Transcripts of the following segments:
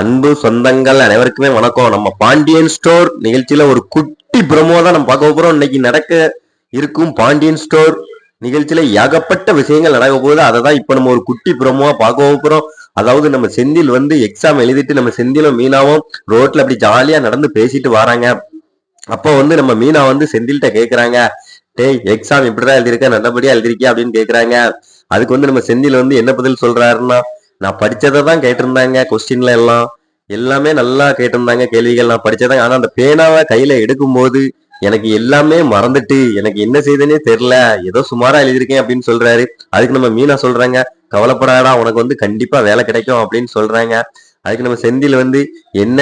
அன்பு சொந்தங்கள் அனைவருக்குமே வணக்கம். நம்ம பாண்டியன் ஸ்டோர் நிகழ்ச்சியில ஒரு குட்டி பிரமோ தான் நம்ம பார்க்க போறோம். இன்னைக்கு நடக்க இருக்கும் பாண்டியன் ஸ்டோர் நிகழ்ச்சியில ஏகப்பட்ட விஷயங்கள் நடக்க போகுது. அதை தான் இப்ப நம்ம ஒரு குட்டி பிரமோவா பார்க்க போறோம். அதாவது நம்ம செந்தில் வந்து எக்ஸாம் எழுதிட்டு நம்ம செந்திலும் மீனாவும் ரோட்ல அப்படி ஜாலியா நடந்து பேசிட்டு வராங்க. அப்போ வந்து நம்ம மீனா வந்து செந்தில்கிட்ட கேக்குறாங்க. டேய் எக்ஸாம் இப்படிதான் எழுதிருக்க நல்லபடியா எழுதிருக்கியா அப்படின்னு கேக்குறாங்க. அதுக்கு வந்து நம்ம செந்தில் வந்து என்ன பதில் சொல்றாருன்னா நான் படிச்சதை தான் கேட்டிருந்தாங்க கொஸ்டின்ல எல்லாம். எல்லாமே நல்லா கேட்டிருந்தாங்க கேள்விகள் நான் படித்ததான் ஆனா அந்த பேனாவை கையில எடுக்கும்போது எனக்கு எல்லாமே மறந்துட்டு எனக்கு என்ன செய்தனே தெரியல. ஏதோ சுமாரா எழுதியிருக்கேன் அப்படின்னு சொல்றாரு. அதுக்கு நம்ம மீனா சொல்றாங்க கவலைப்படாடா உனக்கு வந்து கண்டிப்பா வேலை கிடைக்கும் அப்படின்னு சொல்றாங்க. அதுக்கு நம்ம செந்தில் வந்து என்ன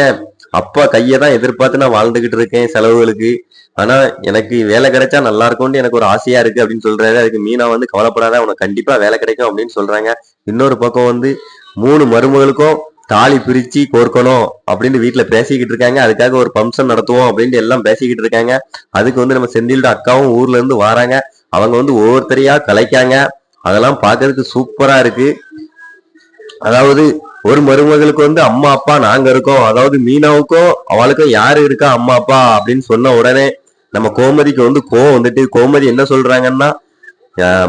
அப்பா கையை தான் எதிர்பார்த்து நான் வாழ்ந்துகிட்டு இருக்கேன் செலவுகளுக்கு. ஆனா எனக்கு வேலை கிடைச்சா நல்லா இருக்கும்னு எனக்கு ஒரு ஆசையா இருக்கு அப்படின்னு சொல்றாரு. அதுக்கு மீனா வந்து கவலைப்படாத உனக்கு கண்டிப்பா வேலை கிடைக்கும் அப்படின்னு சொல்றாங்க. இன்னொரு பக்கம் வந்து மூணு மருமகளுக்கும் தாலி பிரிச்சு கோர்க்கணும் அப்படின்னு வீட்டுல பேசிக்கிட்டு இருக்காங்க. அதுக்காக ஒரு ஃபங்க்ஷன் நடத்துவோம் அப்படின்ட்டு எல்லாம் பேசிக்கிட்டு இருக்காங்க. அதுக்கு வந்து நம்ம செந்திலோட அக்காவும் ஊர்ல இருந்து வராங்க. அவங்க வந்து ஒவ்வொருத்தரையா கலைக்காங்க அதெல்லாம் பார்க்கறதுக்கு சூப்பரா இருக்கு. அதாவது ஒரு மருமகளுக்கு வந்து அம்மா அப்பா நாங்க இருக்கோம். அதாவது மீனாவுக்கும் அவளுக்கும் யாரு இருக்கா அம்மா அப்பா அப்படின்னு சொன்ன உடனே நம்ம கோமதிக்கு வந்து கோவம் வந்துட்டு கோமதி என்ன சொல்றாங்கன்னா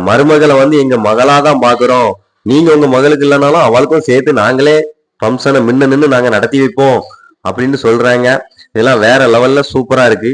மருமகளை வந்து எங்க மகளா தான் பாக்குறோம். நீங்க உங்க மகளுக்கு இல்லைனாலும் அவளுக்கும் சேர்த்து நாங்களே ஃபங்க்ஷனை முன்ன நின்று நாங்க நடத்தி வைப்போம். அப்படின்னு சொல்றாங்க. இதெல்லாம் வேற லெவல்ல சூப்பரா இருக்கு.